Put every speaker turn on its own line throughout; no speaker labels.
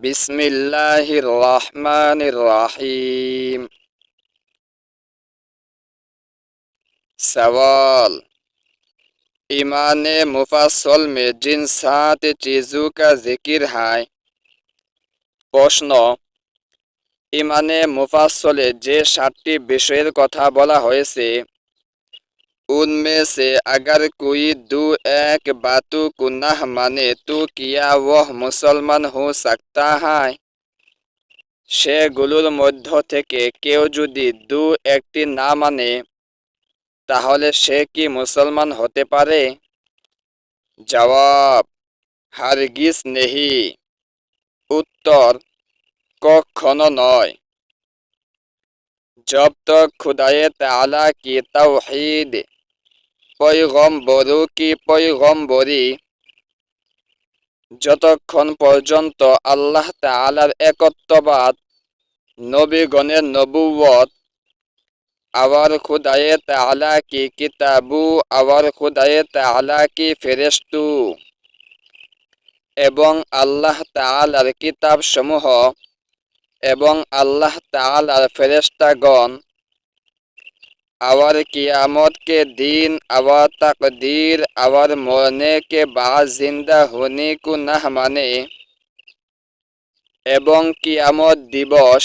বিসমিল্লাহির রহমানির রহিম सवाल ईमान मुफासल में जिन सात चीज़ों का जिक्र है প্রশ্ন ইমানে মুফাসলে যে সাতটি বিষয়ের কথা বলা হয়েছে उनमें से अगर कोई दो एक बातों को न माने तो क्या वह मुसलमान हो सकता है সেগুলোর মধ্য থেকে কেউ যদি দু একটি না মানে তাহলে সে কি মুসলমান হতে পারে জবাব হারগিস নেহি উত্তর কখনো নয় जब तक खुदाए ताला की तौहीद পৈগম্বরু কি পৈগম্বরী যতক্ষণ পর্যন্ত আল্লাহ তালার একত্ববাদ, নবীগণের নবুয়ত আবার খুদায়ে তালা কি কিতাবু আবার খুদায়ে তালা কি ফেরেস্তু এবং আল্লাহ তালার কিতাব সমূহ এবং আল্লাহ তালার ফেরেস্তাগণ আবার कियामत के दिन আবার तकदीर আবার মরনে के बाद जिंदा होने को न माने এবং কিয়ামত দিবস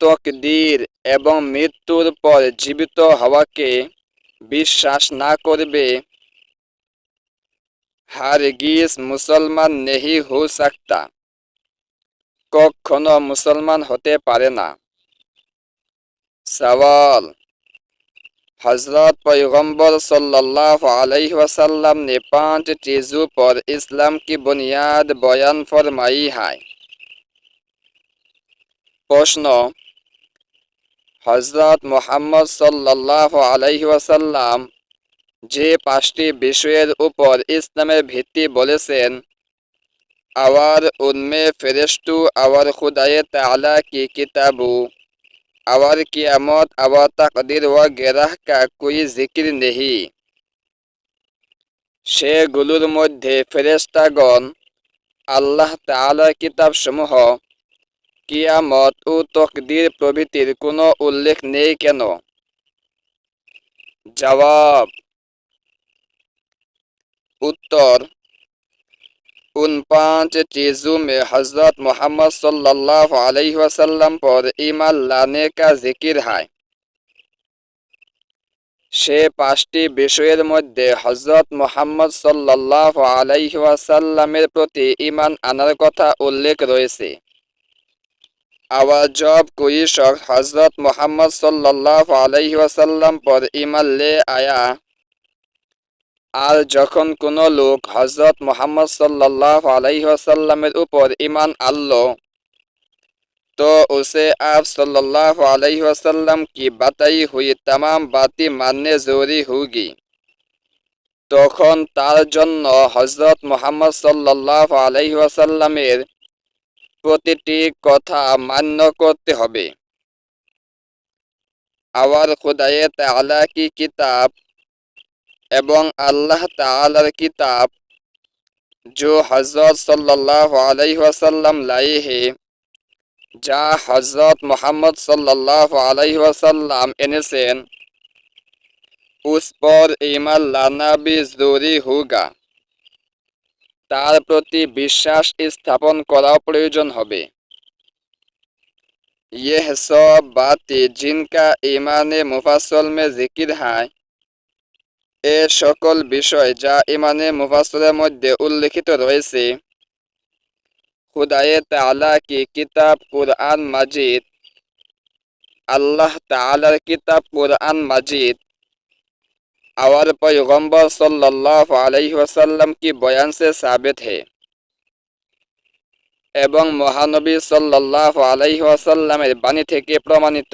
তকদির এবং মৃত্যুর পর জীবিত হওয়াকে বিশ্বাস না করবে হারগিস মুসলমান নেহি হো সকতা কখনো মুসলমান হতে পারে না সওয়াল हजरत पैगम्बर सल्लल्लाहु अलैहि वसल्लम ने पांच चीज़ों पर इस्लाम की बुनियाद बयान फरमाई है প্রশ্ন হজরত মোহাম্মদ সাল্লাহ আলাইহি ওয়াসাল্লাম যে পাঁচটি বিষয়ের উপর ইসলামের ভিত্তি বলেছেন আওয়ার উন্মে ফেরেস্টু আওয়ার খুদায়ে তালা কি কিতাবু আওয়ার কিয়ামত আওয়ার তাকদির ওয়া গেরাহ কা কুই জিকির নেহি সেগুলোর মধ্যে ফেরেস্তাগণ আল্লাহ তালার কিতাবসমূহ কিয়ামত ও তকদির প্রভৃতির কোনো উল্লেখ নেই কেন জবাব उत्तर उन पांच चीज़ों में हज़रत मोहम्मद सल्लल्लाहु अलैहि वसल्लम पर ईमान लाने का जिक्र है সে পাঁচটি বিষয়ের মধ্যে হজরত মোহাম্মদ সাল্লাহ আলাইহি ওয়াসাল্লামের প্রতি ইমান আনার কথা উল্লেখ রয়েছে আবার জব कोई शख्स हजरत मोहम्मद सल्लल्लाहु अलैहि वसल्लम पर ईमान ले आया আর যখন কোনো লোক হজরত মোহাম্মদ সাল্লাহ আলাইসাল্লামের উপর ইমান আনল तो उसे आप सल्लल्लाहु अलैहि वसल्लम की बताई हुई तमाम बातें मानने जरूरी होगी তখন তার জন্য হজরত মোহাম্মদ সাল্লাহ আলহি ওয়াসাল্লামের প্রতিটি কথা মান্য করতে হবে আবার খুদায়ে তালা কি কিতাব এবং আল্লাহ তালার কিতাব जो हजरत सल्लल्लाहु अलैहि वसल्लम लाए हैं যা হজরত মোহাম্মদ সাল্লাল্লাহু আলাইহি ওয়াসাল্লাম এনেছেন उस पर ईमान लाना भी जरूरी होगा তার প্রতি বিশ্বাস স্থাপন করা প্রয়োজন হবে यह सब बातें जिनका ईमान मुफासल में जिक्र है এ সকল বিষয় যা ইমানে মুফাসলের মধ্যে উল্লেখিত রয়েছে। খুদায়ে তালা কি কিতাব কুরআন মাজিদ? আল্লাহ তালার কিতাব কুরআন মাজিদ। আওয়ার পয়গম্বর সল্লাহ আলহ্লাম কি বয়ান সে সাবেত হে? এবং মহানবী সল্লাহ আলহ্লামের বাণী থেকে প্রমাণিত।